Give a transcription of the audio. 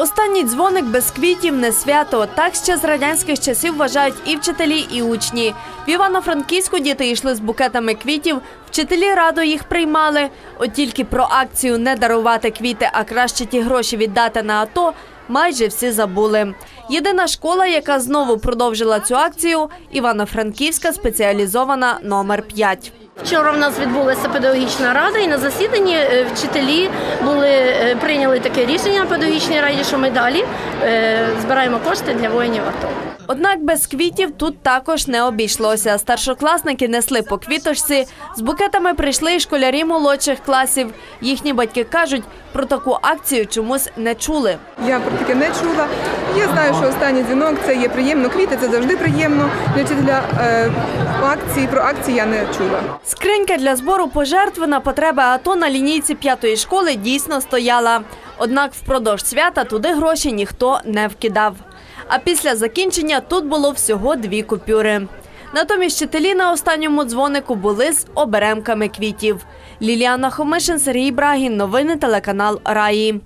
Останній дзвоник без квітів не свято. Так ще з радянських часів вважають і вчителі, і учні. В Івано-Франківську діти йшли з букетами квітів. Вчителі радо їх приймали. От тільки про акцію не дарувати квіти, а краще ті гроші віддати на АТО. Майже всі забули. Єдина школа, яка знову продовжила цю акцію, Івано-Франківська спеціалізована номер 5. Вчора в нас відбулася педагогічна рада, і на засіданні е, вчителі були е, прийняли таке рішення на педагогічній раді, що ми далі е, збираємо кошти для воїнів АТО. Однак без квітів тут також не обійшлося. Старшокласники несли по квіточці. З букетами прийшли і школярі молодших класів. Їхні батьки кажуть, про таку акцію чомусь не чули. Я про таке не чула. Я знаю, що останній дзвінок це є приємно. Квіти це завжди приємно. Для вчителя е, акції про акції я не чула. Скринька для збору пожертв на потреби АТО на лінійці п'ятої школи дійсно стояла. Однак впродовж свята туди гроші ніхто не вкидав. А після закінчення тут було всього дві купюри. Натомість вчителі на останньому дзвонику були з оберемками квітів. Ліліана Хомишин, Сергій Брагін. Новини телеканал Раї.